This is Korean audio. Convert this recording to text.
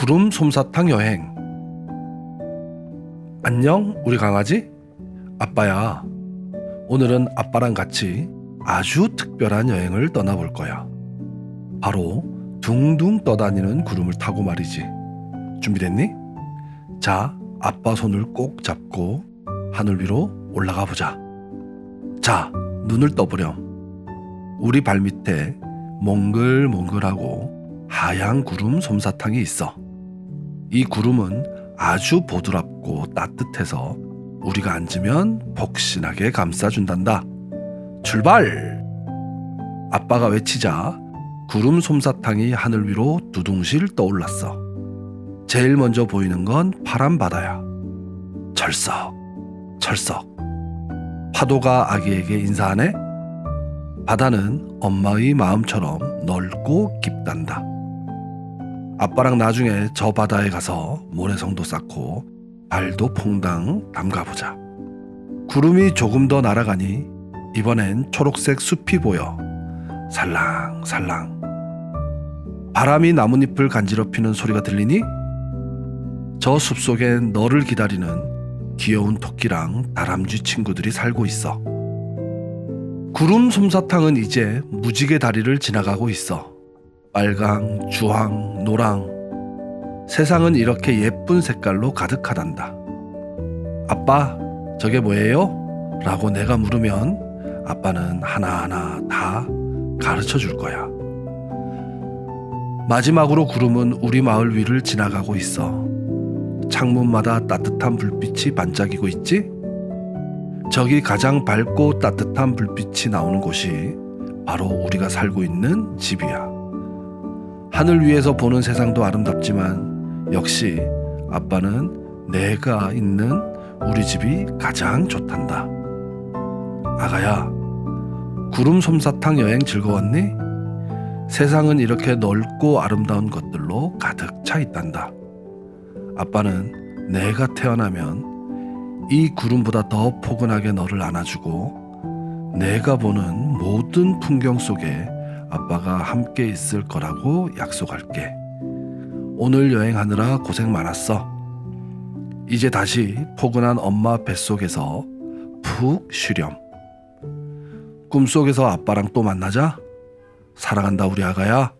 구름 솜사탕 여행. 안녕, 우리 강아지? 아빠야. 오늘은 아빠랑 같이 아주 특별한 여행을 떠나볼 거야. 바로 둥둥 떠다니는 구름을 타고 말이지. 준비됐니? 자, 아빠 손을 꼭 잡고 하늘 위로 올라가 보자. 자, 눈을 떠보렴. 우리 발 밑에 몽글몽글하고 하얀 구름 솜사탕이 있어. 이 구름은 아주 보드랍고 따뜻해서 우리가 앉으면 폭신하게 감싸준단다. 출발! 아빠가 외치자 구름 솜사탕이 하늘 위로 두둥실 떠올랐어. 제일 먼저 보이는 건 파란 바다야. 철썩, 철썩. 파도가 아기에게 인사하네? 바다는 엄마의 마음처럼 넓고 깊단다. 아빠랑 나중에 저 바다에 가서 모래성도 쌓고 발도 퐁당 담가보자. 구름이 조금 더 날아가니 이번엔 초록색 숲이 보여. 살랑살랑. 바람이 나뭇잎을 간지럽히는 소리가 들리니? 저 숲속엔 너를 기다리는 귀여운 토끼랑 다람쥐 친구들이 살고 있어. 구름 솜사탕은 이제 무지개 다리를 지나가고 있어. 빨강, 주황, 노랑. 세상은 이렇게 예쁜 색깔로 가득하단다. 아빠, 저게 뭐예요? 라고 내가 물으면 아빠는 하나하나 다 가르쳐 줄 거야. 마지막으로 구름은 우리 마을 위를 지나가고 있어. 창문마다 따뜻한 불빛이 반짝이고 있지? 저기 가장 밝고 따뜻한 불빛이 나오는 곳이 바로 우리가 살고 있는 집이야. 하늘 위에서 보는 세상도 아름답지만 역시 아빠는 내가 있는 우리 집이 가장 좋단다. 아가야, 구름 솜사탕 여행 즐거웠니? 세상은 이렇게 넓고 아름다운 것들로 가득 차 있단다. 아빠는 내가 태어나면 이 구름보다 더 포근하게 너를 안아주고 내가 보는 모든 풍경 속에 아빠가 함께 있을 거라고 약속할게. 오늘 여행하느라 고생 많았어. 이제 다시 포근한 엄마 뱃속에서 푹 쉬렴. 꿈속에서 아빠랑 또 만나자. 사랑한다 우리 아가야.